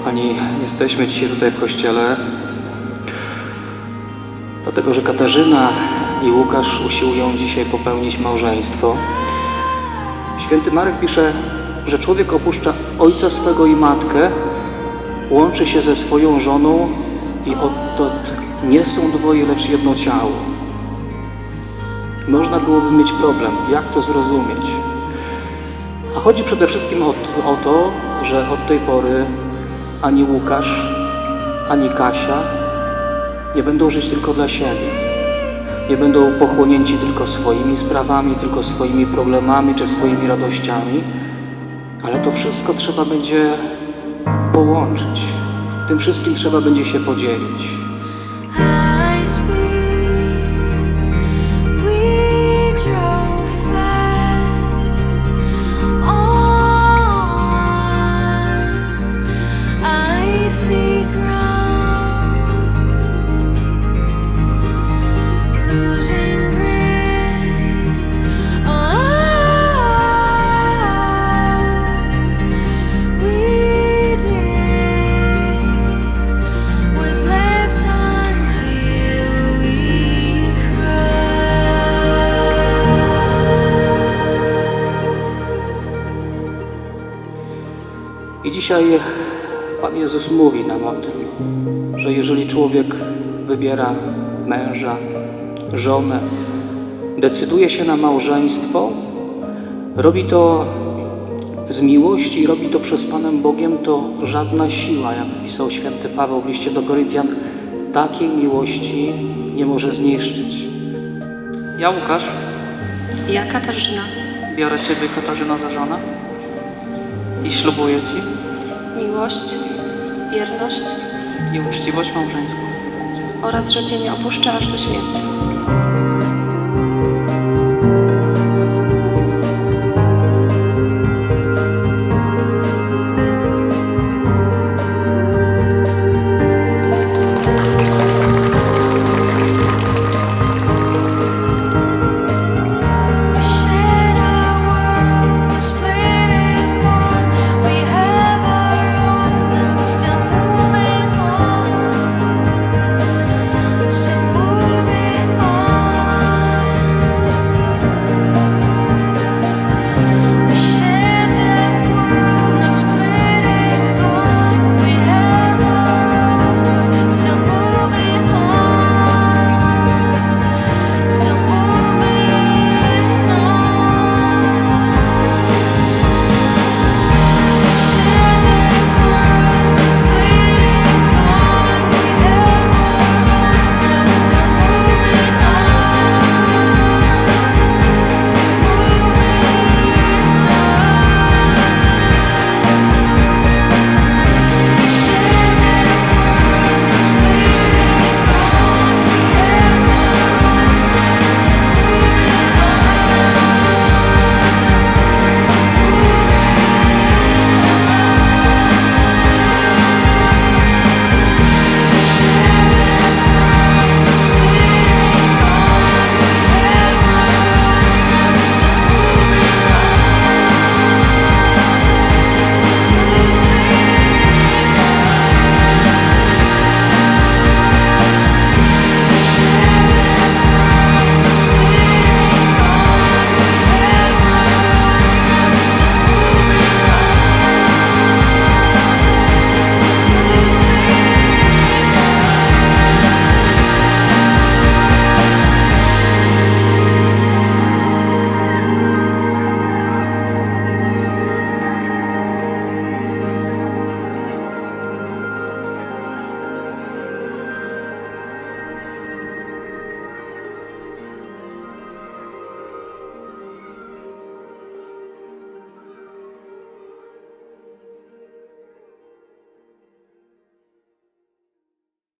kochani, jesteśmy dzisiaj tutaj w kościele, dlatego że Katarzyna i Łukasz usiłują dzisiaj popełnić małżeństwo. Święty Marek pisze, że człowiek opuszcza ojca swego i matkę, łączy się ze swoją żoną i odtąd nie są dwoje, lecz jedno ciało. Można byłoby mieć problem, jak to zrozumieć. A chodzi przede wszystkim o, o to, że od tej pory ani Łukasz, ani Kasia nie będą żyć tylko dla siebie. Nie będą pochłonięci tylko swoimi sprawami, tylko swoimi problemami czy swoimi radościami, ale to wszystko trzeba będzie połączyć. Tym wszystkim trzeba będzie się podzielić. I dzisiaj Pan Jezus mówi nam o tym, że jeżeli człowiek wybiera męża, żonę, decyduje się na małżeństwo, robi to z miłości i robi to przez Panem Bogiem, to żadna siła, jak pisał święty Paweł w liście do Koryntian, takiej miłości nie może zniszczyć. Ja, Łukasz, Ja, Katarzyna, biorę Ciebie, Katarzyna, za żonę i ślubuję Ci miłość, wierność i uczciwość małżeńską. oraz że Cię nie opuszczę aż do śmierci.